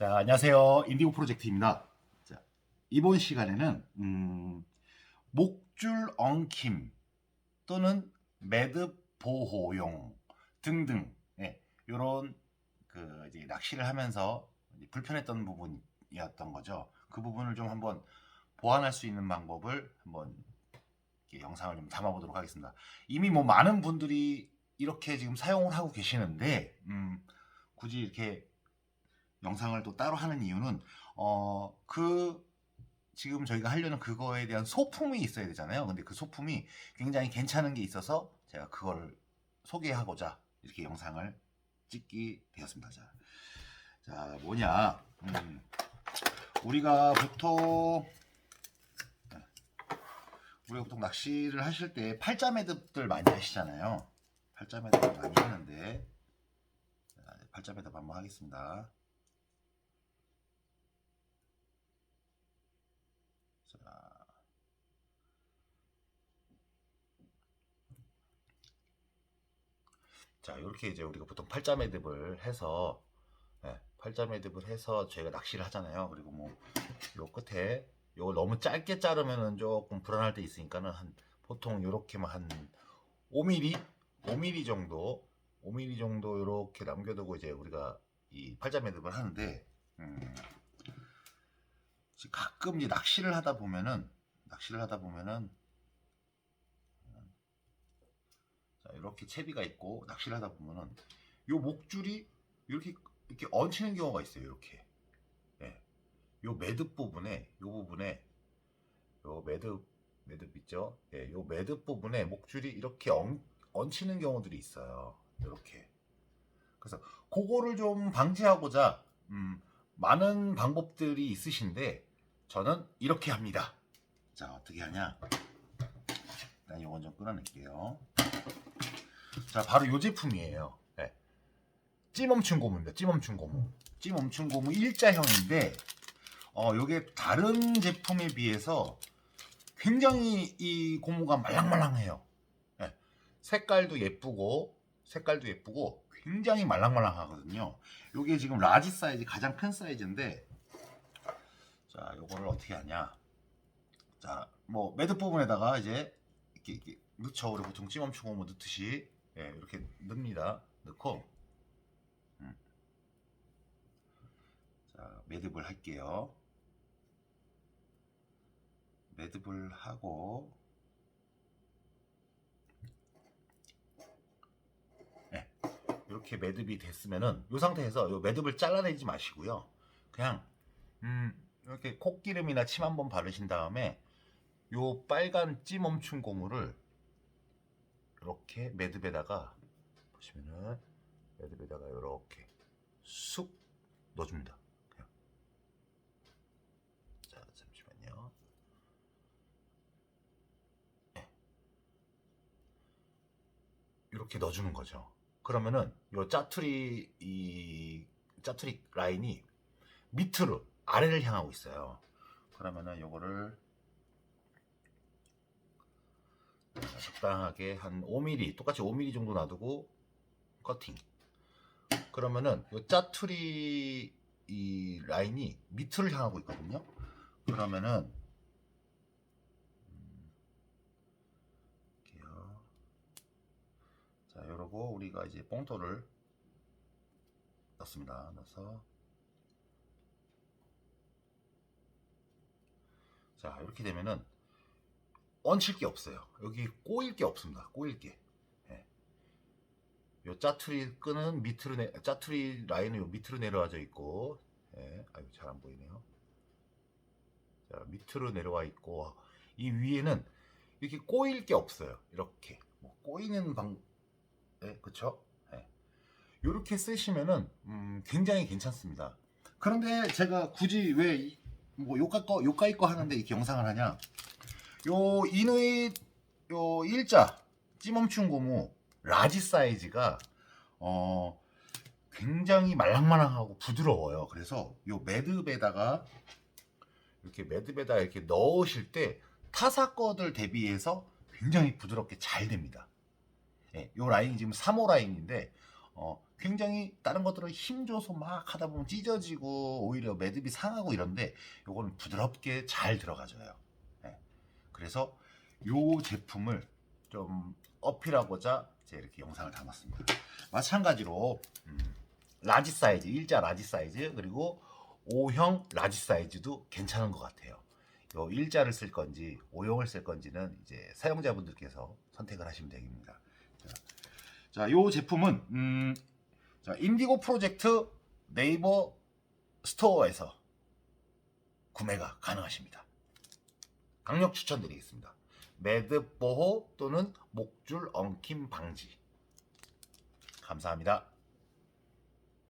자, 안녕하세요. 인디고 프로젝트입니다. 자, 이번 시간에는 음, 목줄 엉킴 또는 매듭 보호용 등등 예, 이런 그 이제 낚시를 하면서 불편했던 부분이었던 거죠. 그 부분을 좀 한번 보완할 수 있는 방법을 한번 영상을 좀 담아보도록 하겠습니다. 이미 뭐 많은 분들이 이렇게 지금 사용을 하고 계시는데 음, 굳이 이렇게 영상을 또 따로 하는 이유는 어 그 지금 저희가 하려는 그거에 대한 소품이 있어야 되잖아요. 근데 그 소품이 굉장히 괜찮은 게 있어서 제가 그걸 소개하고자 이렇게 영상을 찍게 되었습니다. 자, 자 뭐냐? 음, 우리가 보통 네, 우리가 보통 낚시를 하실 때 팔자 매듭들 많이 하시잖아요. 팔자 매듭을 많이 하는데 자, 팔자 매듭 한번 하겠습니다. 자 이렇게 이제 우리가 보통 팔자 매듭을 해서 예, 팔자 매듭을 해서 저희가 낚시를 하잖아요. 그리고 뭐 요 끝에 요걸 너무 짧게 자르면은 조금 불안할 때 있으니까는 한 보통 요렇게만 한 5mm, 5mm 정도, 5mm 정도 요렇게 남겨두고 이제 우리가 이 팔자 매듭을 하는데 음, 가끔 이제 낚시를 하다 보면은 낚시를 하다 보면은 음, 자 이렇게 채비가 있고 낚시를 하다 보면은 요 목줄이 이렇게 이렇게 얹히는 경우가 있어요 이렇게 예. 요 매듭 부분에 요 부분에 요 매듭 매듭 있죠 예, 요 매듭 부분에 목줄이 이렇게 얹, 얹히는 경우들이 있어요 이렇게 그래서 그거를 좀 방지하고자 음, 많은 방법들이 있으신데 저는 이렇게 합니다. 자 어떻게 하냐? 일단 이건 좀 끊어낼게요. 자 바로 이 제품이에요. 네. 찌멈춘 고무입니다. 찌멈춘 고무. 찌멈춘 고무 일자형인데 어 요게 다른 제품에 비해서 굉장히 이 고무가 말랑말랑해요. 네. 색깔도 예쁘고 색깔도 예쁘고 굉장히 말랑말랑하거든요. 요게 지금 라지 사이즈 가장 큰 사이즈인데 자, 요거를 어떻게 하냐? 자, 뭐 매듭 부분에다가 이제 이렇게, 이렇게 넣죠. 우리 보통 찌멈추 고무 넣듯이 예, 이렇게 넣습니다. 넣고 음. 자, 매듭을 할게요. 매듭을 하고 네, 이렇게 매듭이 됐으면은 이 상태에서 이 매듭을 잘라내지 마시고요. 그냥 음, 이렇게 콧기름이나 침 한번 바르신 다음에 요 빨간 찌 멈춘 고무를 이렇게 매듭에다가 보시면은 매듭에다가 이렇게 쑥 넣어줍니다. 그냥. 자 잠시만요. 네. 이렇게 넣어주는 거죠. 그러면은 요 짜투리 이 짜투리 라인이 밑으로 아래를 향하고 있어요. 그러면은 요거를 적당하게 한 5mm 똑같이 5mm 정도 놔두고 커팅. 그러면은 요 짜투리 이 라인이 밑을 향하고 있거든요. 그러면은 음. 자, 요러고 우리가 이제 뽕돌을 넣습니다. 넣어서 자 이렇게 되면은 얹힐 게 없어요 여기 꼬일 게 없습니다 꼬일 게 예. 요 짜투리 끈은 밑으로 내 짜투리 라인은 요 밑으로 내려와져 있고 예. 아유 잘 안 보이네요 자 밑으로 내려와 있고 이 위에는 이렇게 꼬일 게 없어요 이렇게 뭐 꼬이는 방 예, 그쵸 예. 요렇게 쓰시면은 음, 굉장히 괜찮습니다 그런데 제가 굳이 왜뭐 요가 거 요가이 거 하는데 이렇게 영상을 하냐? 요 이누이 요 일자 찌멈춘 고무 라지 사이즈가 어 굉장히 말랑말랑하고 부드러워요. 그래서 요 매듭에다가 이렇게 매듭에다 이렇게 넣으실 때 타사 거들 대비해서 굉장히 부드럽게 잘 됩니다. 예, 요 라인이 지금 3호 라인인데 어, 굉장히 다른 것들은 힘줘서 막 하다 보면 찢어지고 오히려 매듭이 상하고 이런데 요거는 부드럽게 잘 들어가져요. 예. 그래서 요 제품을 좀 어필하고자 이렇게 영상을 담았습니다. 마찬가지로 음, 라지 사이즈, 일자 라지 사이즈 그리고 O형 라지 사이즈도 괜찮은 것 같아요. 요 일자를 쓸 건지 O형을 쓸 건지는 이제 사용자분들께서 선택을 하시면. 자, 자, 요 제품은 음, 자, 인디고 프로젝트 네이버 스토어에서 구매가 가능하십니다. 강력 추천드리겠습니다. 매듭 보호 또는 목줄 엉킴 방지. 감사합니다.